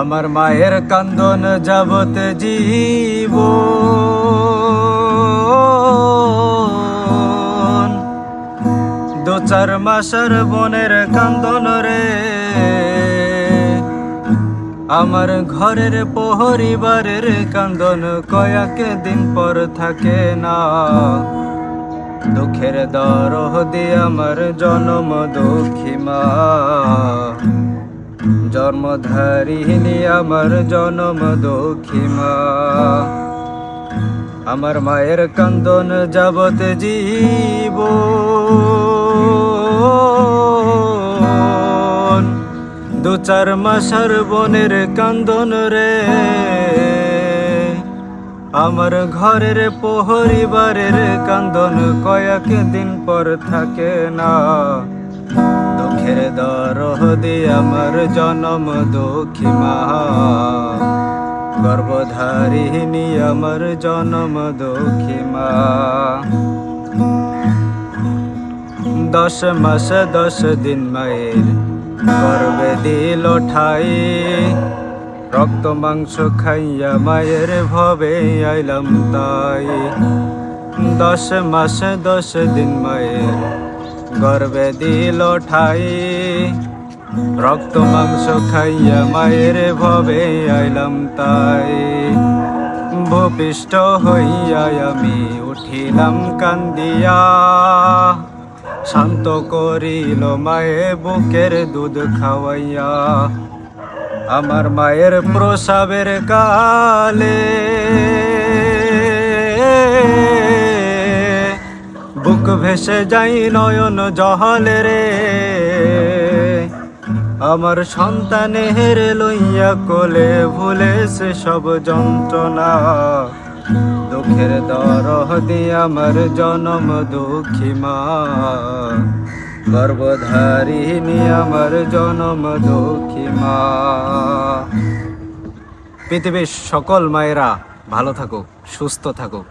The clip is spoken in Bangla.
আমার মায়ের কান্দন যাবত জীব দু চার মাসের বনের কান্দন রে। আমার ঘরের পরিবারের কান্দন কয়েক দিন পর থাকে না। দুঃখের দরহ দিয়ে আমার জনম দুঃখী মা। জন্মধারিণী আমার জনম দুঃখী মা আমার মায়ের কান্দন যাবত জীব। দু চার মাসের বনের কান্দন রে। আমার ঘরের পরিবারের কান্দন কয়েক দিন পর থাকে না। দরহ আমার জনম দুঃখী মা। গর্ভধারিণী আমার জনম দুঃখী মা। দশ মাস দশ দিন মায়ের গর্বে দিল ঠাই। রক্ত মাংস খাইয়া মায়ের ভবে আইলাম তাই। দশ মাস দশ দিন মায়ের গর্বে দিল ঠাই। রক্ত, মাংস খাইয়া মায়ের ভবে আইলাম তাই। ভূপিষ্ঠ হইয়া আমি উঠিলাম কান্দিয়া। শান্ত করিল মায়ে বুকের দুধ খাওয়াইয়া। আমার মায়ের প্রসাবের কালে ভেসে যাই নয়ন জহলে রে। আমার সন্তানের লইয়া কোলে ভুলে সে সব যন্ত্রণা। দুঃখের দরহ দিয়ে আমার জনম দুঃখী মা। গর্ভধারিণী আমার জনম দুঃখী মা। পৃথিবীর সকল মায়েরা ভালো থাকুক, সুস্থ থাকুক।